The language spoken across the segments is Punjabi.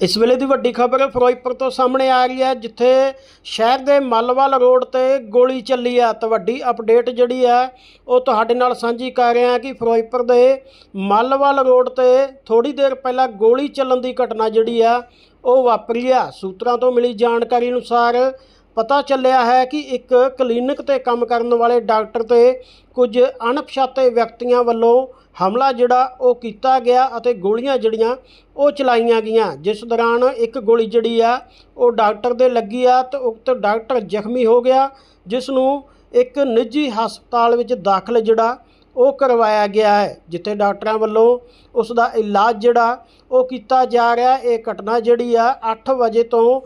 ਇਸ ਵੇਲੇ ਦੀ ਵੱਡੀ ਖਬਰ ਫਿਰੋਜ਼ਪੁਰ ਤੋਂ ਸਾਹਮਣੇ ਆ ਰਹੀ ਹੈ, ਜਿੱਥੇ ਸ਼ਹਿਰ ਦੇ ਮੱਲਵਾਲ ਰੋਡ ਤੇ ਗੋਲੀ ਚੱਲੀ ਹੈ ਤਾਂ ਵੱਡੀ ਅਪਡੇਟ ਜਿਹੜੀ ਹੈ ਉਹ ਤੁਹਾਡੇ ਨਾਲ ਸਾਂਝੀ ਕਰ ਰਹੇ ਹਾਂ ਕਿ ਫਿਰੋਜ਼ਪੁਰ ਦੇ ਮੱਲਵਾਲ ਰੋਡ ਤੇ ਥੋੜੀ ਦੇਰ ਪਹਿਲਾਂ ਗੋਲੀ ਚੱਲਣ ਦੀ ਘਟਨਾ ਜਿਹੜੀ ਆ, ਉਹ ਵਾਪਰੀ ਆ। ਸੂਤਰਾਂ ਤੋਂ ਮਿਲੀ ਜਾਣਕਾਰੀ ਅਨੁਸਾਰ ਪਤਾ ਚੱਲਿਆ ਹੈ ਕਿ ਇੱਕ ਕਲੀਨਿਕ ਤੇ ਕੰਮ ਕਰਨ ਵਾਲੇ ਡਾਕਟਰ ਤੇ ਕੁਝ ਅਣਪਛਾਤੇ ਵਿਅਕਤੀਆਂ ਵੱਲੋਂ ਹਮਲਾ ਜਿਹੜਾ ਉਹ ਕੀਤਾ ਗਿਆ ਅਤੇ ਗੋਲੀਆਂ ਜਿਹੜੀਆਂ ਉਹ ਚਲਾਈਆਂ ਗਈਆਂ। ਜਿਸ ਦੌਰਾਨ ਇੱਕ ਗੋਲੀ ਜਿਹੜੀ ਆ, ਉਹ ਡਾਕਟਰ ਦੇ ਲੱਗੀ ਆ ਤੇ ਉਕਤ ਡਾਕਟਰ ਜ਼ਖਮੀ ਹੋ ਗਿਆ, ਜਿਸ ਨੂੰ ਇੱਕ ਨਿੱਜੀ ਹਸਪਤਾਲ ਵਿੱਚ ਦਾਖਲ ਜਿਹੜਾ ਉਹ ਕਰਵਾਇਆ ਗਿਆ ਹੈ, ਜਿੱਥੇ ਡਾਕਟਰਾਂ ਵੱਲੋਂ ਉਸ ਦਾ ਇਲਾਜ ਜਿਹੜਾ ਉਹ ਕੀਤਾ ਜਾ ਰਿਹਾ ਇਹ ਘਟਨਾ ਜਿਹੜੀ ਆ 8 ਵਜੇ ਤੋਂ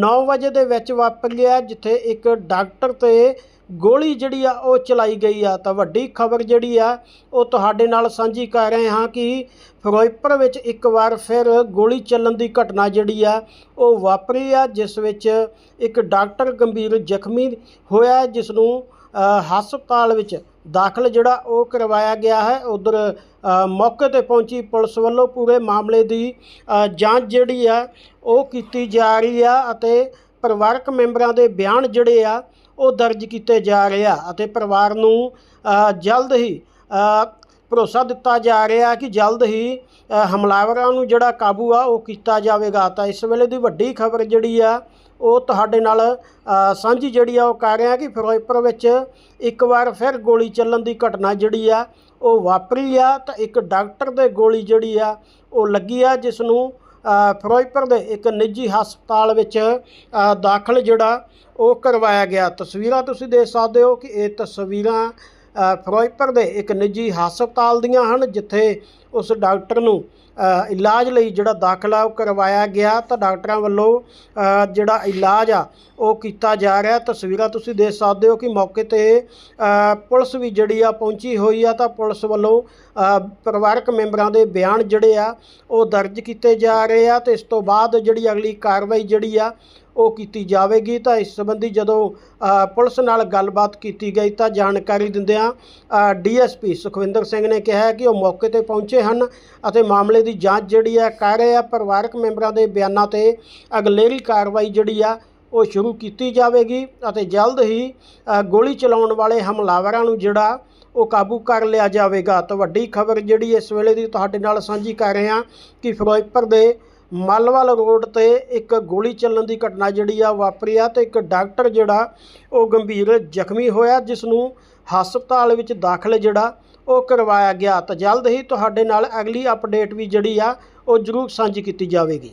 9 ਵਜੇ ਦੇ ਵਿੱਚ ਵਾਪਰੀ ਹੈ, ਜਿੱਥੇ ਇੱਕ ਡਾਕਟਰ ਤੇ ਗੋਲੀ ਜਿਹੜੀ ਆ ਉਹ ਚਲਾਈ ਗਈ ਆ। ਤਾਂ ਵੱਡੀ ਖਬਰ ਜਿਹੜੀ ਆ, ਉਹ ਤੁਹਾਡੇ ਨਾਲ ਸਾਂਝੀ ਕਰ ਰਹੇ ਹਾਂ ਕਿ ਫਿਰੋਜ਼ਪੁਰ ਵਿੱਚ ਇੱਕ ਵਾਰ ਫਿਰ ਗੋਲੀ ਚੱਲਣ ਦੀ ਘਟਨਾ ਜਿਹੜੀ ਆ, ਉਹ ਵਾਪਰੀ ਆ, ਜਿਸ ਵਿੱਚ ਇੱਕ ਡਾਕਟਰ ਗੰਭੀਰ ਜ਼ਖਮੀ ਹੋਇਆ ਜਿਸ ਨੂੰ ਹਸਪਤਾਲ ਵਿੱਚ ਦਾਖਲ ਜਿਹੜਾ ਉਹ ਕਰਵਾਇਆ ਗਿਆ ਹੈ, ਉਧਰ ਮੌਕੇ ਤੇ ਪਹੁੰਚੀ ਪੁਲਿਸ ਵੱਲੋਂ ਪੂਰੇ ਮਾਮਲੇ ਦੀ ਜਾਂਚ ਜਿਹੜੀ ਆ, ਉਹ ਕੀਤੀ ਜਾ ਰਹੀ ਆ ਅਤੇ ਪਰਿਵਾਰਕ ਮੈਂਬਰਾਂ ਦੇ ਬਿਆਨ ਜਿਹੜੇ ਆ, ਉਹ ਦਰਜ ਕੀਤੇ ਜਾ ਰਹੇ ਆ ਅਤੇ ਪਰਿਵਾਰ ਨੂੰ ਜਲਦ ਹੀ ਭਰੋਸਾ ਦਿੱਤਾ ਜਾ ਰਿਹਾ ਕਿ ਜਲਦ ਹੀ ਹਮਲਾਵਰਾਂ ਨੂੰ ਜਿਹੜਾ ਕਾਬੂ ਆ ਉਹ ਕੀਤਾ ਜਾਵੇਗਾ। ਤਾਂ ਇਸ ਵੇਲੇ ਦੀ ਵੱਡੀ ਖਬਰ ਜਿਹੜੀ ਆ, ਉਹ ਤੁਹਾਡੇ ਨਾਲ ਸਾਂਝੀ ਜਿਹੜੀ ਆ, ਉਹ ਕਰ ਰਿਹਾ ਕਿ ਫਿਰੋਜ਼ਪੁਰ ਵਿੱਚ ਇੱਕ ਵਾਰ ਫਿਰ ਗੋਲੀ ਚੱਲਣ ਦੀ ਘਟਨਾ ਜਿਹੜੀ ਆ, ਉਹ ਵਾਪਰੀ ਆ। ਤਾਂ ਇੱਕ ਡਾਕਟਰ ਦੇ ਗੋਲੀ ਜਿਹੜੀ ਆ, ਉਹ ਲੱਗੀ ਆ, ਜਿਸ ਨੂੰ ਫਿਰੋਜ਼ਪੁਰ ਦੇ ਇੱਕ ਨਿੱਜੀ ਹਸਪਤਾਲ ਵਿੱਚ ਦਾਖਲ ਜਿਹੜਾ, ਉਹ ਕਰਵਾਇਆ ਗਿਆ। ਤਸਵੀਰਾਂ ਤੁਸੀਂ ਦੇਖ ਸਕਦੇ ਹੋ ਕਿ ਇਹ ਤਸਵੀਰਾਂ ਫਿਰੋਜ਼ਪੁਰ ਦੇ ਇੱਕ ਨਿੱਜੀ ਹਸਪਤਾਲ ਦੀਆਂ ਹਨ, ਜਿੱਥੇ ਉਸ ਡਾਕਟਰ ਨੂੰ ਇਲਾਜ ਲਈ ਜਿਹੜਾ ਦਾਖਲਾ ਉਹ ਕਰਵਾਇਆ ਗਿਆ। ਤਾਂ ਡਾਕਟਰਾਂ ਵੱਲੋਂ ਜਿਹੜਾ ਇਲਾਜ ਆ, ਉਹ ਕੀਤਾ ਜਾ ਰਿਹਾ। ਤਸਵੀਰਾਂ ਤੁਸੀਂ ਦੇਖ ਸਕਦੇ ਹੋ ਕਿ ਮੌਕੇ ਤੇ ਪੁਲਿਸ ਵੀ ਜਿਹੜੀ ਆ ਪਹੁੰਚੀ ਹੋਈ ਆ। ਤਾਂ ਪੁਲਿਸ ਵੱਲੋਂ ਪਰਿਵਾਰਕ ਮੈਂਬਰਾਂ ਦੇ ਬਿਆਨ ਜਿਹੜੇ ਆ, ਉਹ ਦਰਜ ਕੀਤੇ ਜਾ ਰਹੇ ਆ। ਤੇ ਇਸ ਤੋਂ ਬਾਅਦ ਜਿਹੜੀ ਅਗਲੀ ਕਾਰਵਾਈ ਜਿਹੜੀ ਆ ਉਹ ਕੀਤੀ ਜਾਵੇਗੀ, ਤਾਂ ਇਸ ਸੰਬੰਧੀ ਜਦੋਂ ਪੁਲਿਸ ਨਾਲ ਗੱਲਬਾਤ ਕੀਤੀ ਗਈ ਤਾਂ ਜਾਣਕਾਰੀ ਦਿੰਦਿਆਂ ਡੀਐਸਪੀ ਸੁਖਵਿੰਦਰ ਸਿੰਘ ਨੇ ਕਿਹਾ ਕਿ ਉਹ ਮੌਕੇ ਤੇ ਪਹੁੰਚੇ ਹਨ ਅਤੇ ਮਾਮਲੇ ਦੀ ਜਾਂਚ ਜਿਹੜੀ ਆ ਕਰ ਰਹੇ ਆ। ਪਰਿਵਾਰਕ ਮੈਂਬਰਾਂ ਦੇ ਬਿਆਨਾਂ ਤੇ ਅਗਲੇਰੀ ਕਾਰਵਾਈ ਜਿਹੜੀ ਆ, ਉਹ ਸ਼ੁਰੂ ਕੀਤੀ ਜਾਵੇਗੀ ਅਤੇ ਜਲਦ ਹੀ ਗੋਲੀ ਚਲਾਉਣ ਵਾਲੇ ਹਮਲਾਵਰਾਂ ਨੂੰ ਜਿਹੜਾ, ਉਹ ਕਾਬੂ ਕਰ ਲਿਆ ਜਾਵੇਗਾ। ਤਾਂ ਵੱਡੀ ਖਬਰ ਜਿਹੜੀ ਇਸ ਵੇਲੇ ਦੀ ਤੁਹਾਡੇ ਨਾਲ ਸਾਂਝੀ ਕਰ ਰਹੇ ਹਾਂ ਕਿ ਫਿਰੋਜ਼ਪੁਰ ਦੇ ਮੱਲਵਾਲ ਰੋਡ ਤੇ ਇੱਕ ਗੋਲੀ ਚੱਲਣ ਦੀ ਘਟਨਾ ਜਿਹੜੀ ਆ ਵਾਪਰੀ ਆ ਤੇ ਇੱਕ ਡਾਕਟਰ ਜਿਹੜਾ ਉਹ ਗੰਭੀਰ ਜ਼ਖਮੀ ਹੋਇਆ ਜਿਸ ਨੂੰ ਹਸਪਤਾਲ ਵਿੱਚ ਦਾਖਲ ਜਿਹੜਾ ਉਹ ਕਰਵਾਇਆ ਗਿਆ। ਤਾਂ ਜਲਦ ਹੀ ਤੁਹਾਡੇ ਨਾਲ ਅਗਲੀ ਅਪਡੇਟ ਵੀ ਜਿਹੜੀ ਆ ਉਹ ਜ਼ਰੂਰ ਸਾਂਝੀ ਕੀਤੀ ਜਾਵੇਗੀ।